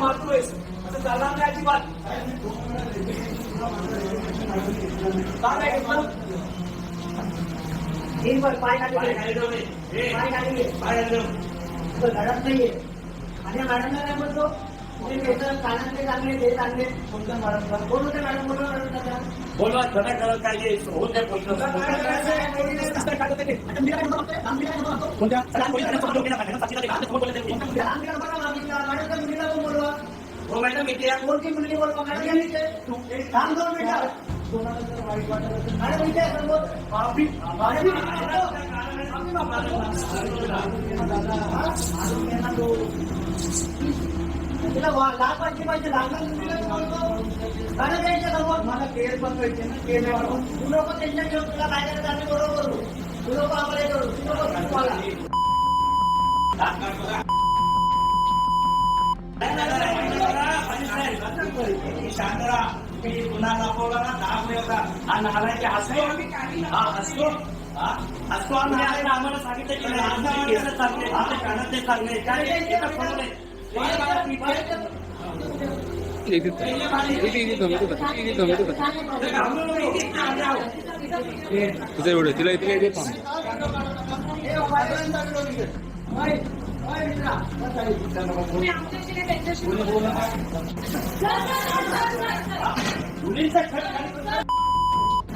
काय असं चालणार नाही अजिबात का नाही घेतलं? पाय खाली पाय नाहीये आणि मॅडमला काय म्हणतो कानातले चांगले ते चांगले कोणत्या मॅडम कोण होते मॅडम बोलवा मॅडम त्याच्या. बोलवा खरं खरं काय जे होत नाही बोलणं. काय समोर. ना तू. तिला वा- लाज वाटली पाहिजे लहान मुलीला तू बोलतो. मॅडम यांच्या समोर मला केअर पण पाहिजे ना केअर तू लोक त्यांच्या घेऊन तुला काय करायचं आम्ही बरोबर करू. तू लोक आम्हाला करू तू लोक तुम्हाला शांत राहा मी गुन्हा दाखवला ना पुढे होता हा. नालायक हसतो हा हसतो हा. हसतो आम्ही आहे ना, आम्हाला सांगितलं की माणसाला चांगले आमच्या कानातले चांगले. हे आम्ही तिला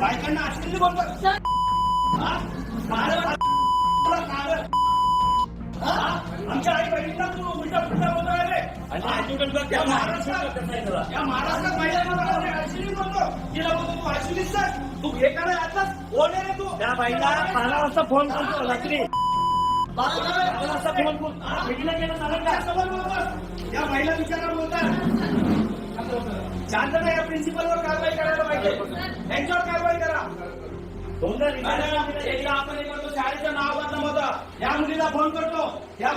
बायकांना बोलतात आमच्या आई बहिणींना तू उलटा पुलटा बोलतोय रे. या महाराष्ट्रात या महाराष्ट्रात बोलतो तिला बोलतो तू सर तू हे करायला आताच कोण रे तू त्या बाईला बारा वाजता फोन करतो रात्री या महिला विचारा बोलतात शांत नाही या प्रिन्सिपलवर कारवाई करायला पाहिजे. यांच्यावर कारवाई करा. एकदा आपण हे करतो शाळेचं नाव बदनाम होतं या मुलीला फोन करतो. या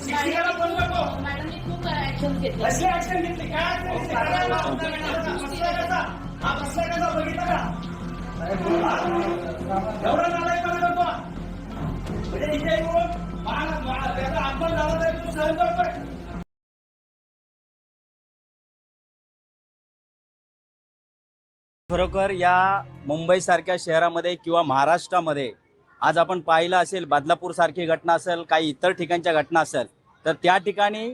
शिक्षिकेला फोन करतो. मॅडमनी खूप ऍक्शन घेतलं. कशी ऍक्शन घेतली? काय? हा बसलाय कसा? बघितलं का? एवढा नालायक खरोखर या मुंबईसारख्या शहरामध्ये किंवा महाराष्ट्रामध्ये आज आपण पाहिलं असेल बदलापूर सारखी घटना असेल काही इतर ठिकाणच्या घटना असेल तर त्या ठिकाणी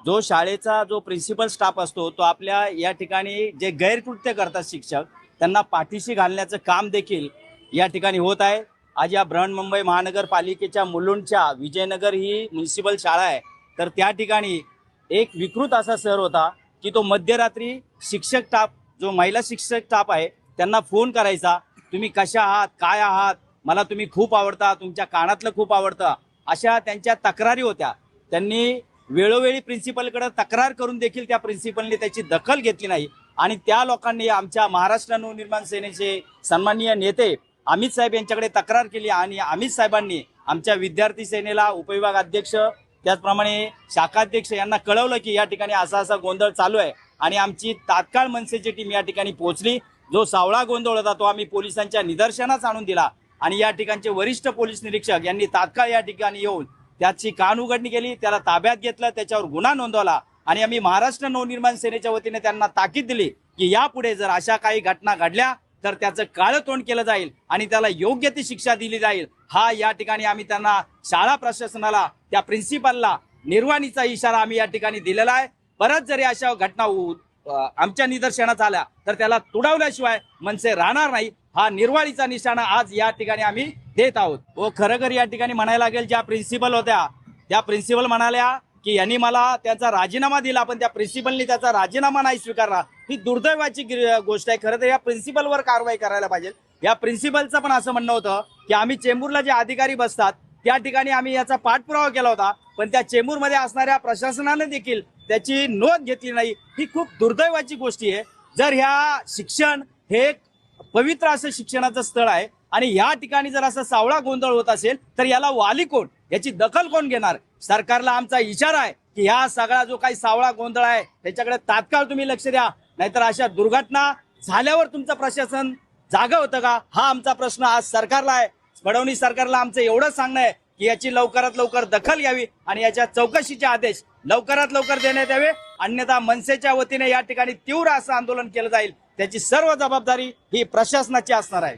जो शाळेचा जो प्रिन्सिपल स्टाफ असतो तो आपल्या या ठिकाणी जे गैरकृत्य करतात शिक्षक त्यांना पाठीशी घालण्याचं काम देखील या ठिकाणी होत आहे. आज या बृहन्मुंबई महानगरपालिकेच्या मुलुंडच्या विजयनगर ही म्युन्सिपल शाळा आहे. तर त्या ठिकाणी एक विकृत असा सर होता की तो मध्यरात्री शिक्षक टाप जो महिला शिक्षक टाप आहे त्यांना फोन करायचा तुम्ही कशा आहात? काय आहात? मला तुम्ही खूप आवडता तुमच्या कानातलं खूप आवडतं. अशा त्यांच्या तक्रारी होत्या. त्यांनी वेळोवेळी प्रिन्सिपलकडे तक्रार करून देखील त्या प्रिन्सिपलने त्याची दखल घेतली नाही. आणि त्या लोकांनी आमच्या महाराष्ट्र नवनिर्माण सेनेचे सन्माननीय नेते अमित साहेब यांच्याकडे तक्रार केली आणि अमित साहेबांनी आमच्या विद्यार्थी सेनेला उपविभाग अध्यक्ष त्याचप्रमाणे शाखाध्यक्ष यांना कळवलं की या ठिकाणी असा असा गोंधळ चालू आहे आणि आमची तात्काळ मनसेची टीम या ठिकाणी पोहोचली. जो सावळा गोंधळ होता तो आम्ही पोलिसांच्या निदर्शनास आणून दिला आणि या ठिकाणचे वरिष्ठ पोलीस निरीक्षक यांनी तात्काळ या ठिकाणी येऊन त्याची कान उघडणी केली त्याला ताब्यात घेतलं त्याच्यावर गुन्हा नोंदवला आणि आम्ही महाराष्ट्र नवनिर्माण सेनेच्या वतीने त्यांना ताकीद दिली की यापुढे जर अशा काही घटना घडल्या तर त्याचं काळं तोंड केलं जाईल आणि त्याला योग्य ती शिक्षा दिली जाईल. हा या ठिकाणी आम्ही त्यांना शाळा प्रशासनाला त्या प्रिन्सिपलला निर्वाणीचा इशारा आम्ही या ठिकाणी दिलेला आहे. परत जरी अशा घटना आमच्या निदर्शनात आल्या तर त्याला तुडवल्याशिवाय मनसे राहणार नाही. हा निर्वाळीचा निशाणा आज या ठिकाणी आम्ही देत आहोत. व खरं खर या ठिकाणी म्हणायला लागेल ज्या प्रिन्सिपल होत्या त्या प्रिन्सिपल म्हणाल्या की यांनी मला त्याचा राजीनामा दिला पण त्या प्रिन्सिपलनी त्याचा राजीनामा नाही स्वीकारला. ही दुर्दैवाची गोष्ट आहे. खरं तर या प्रिन्सिपलवर कारवाई करायला पाहिजे. या प्रिन्सिपलचं पण असं म्हणणं होतं की आम्ही चेंबूरला जे अधिकारी बसतात त्या ठिकाणी आम्ही याचा पाठपुरावा केला होता. पण त्या चेंबूरमध्ये असणाऱ्या प्रशासनाने देखील त्याची नोंद घेतली नाही. ही खूप दुर्दैवाची गोष्टी आहे. जर ह्या शिक्षण हे एक पवित्र असं शिक्षणाचं स्थळ आहे आणि या ठिकाणी जर असा सावळा गोंधळ होत असेल तर याला वाली कोण? याची दखल कोण घेणार? सरकारला आमचा इशारा आहे की ह्या सगळा जो काही सावळा गोंधळ आहे त्याच्याकडे तात्काळ तुम्ही लक्ष द्या. नाहीतर अशा दुर्घटना झाल्यावर तुमचं प्रशासन जागा होतं का? हा आमचा प्रश्न आज सरकारला आहे. फडणवीस सरकारला आमचं एवढंच सांगणं आहे की याची लवकरात लवकर दखल घ्यावी आणि याच्या चौकशीचे आदेश लवकरात लवकर देण्यात यावे. अन्यथा मनसेच्या वतीने या ठिकाणी तीव्र असं आंदोलन केलं जाईल. त्याची सर्व जबाबदारी ही प्रशासनाची असणार आहे.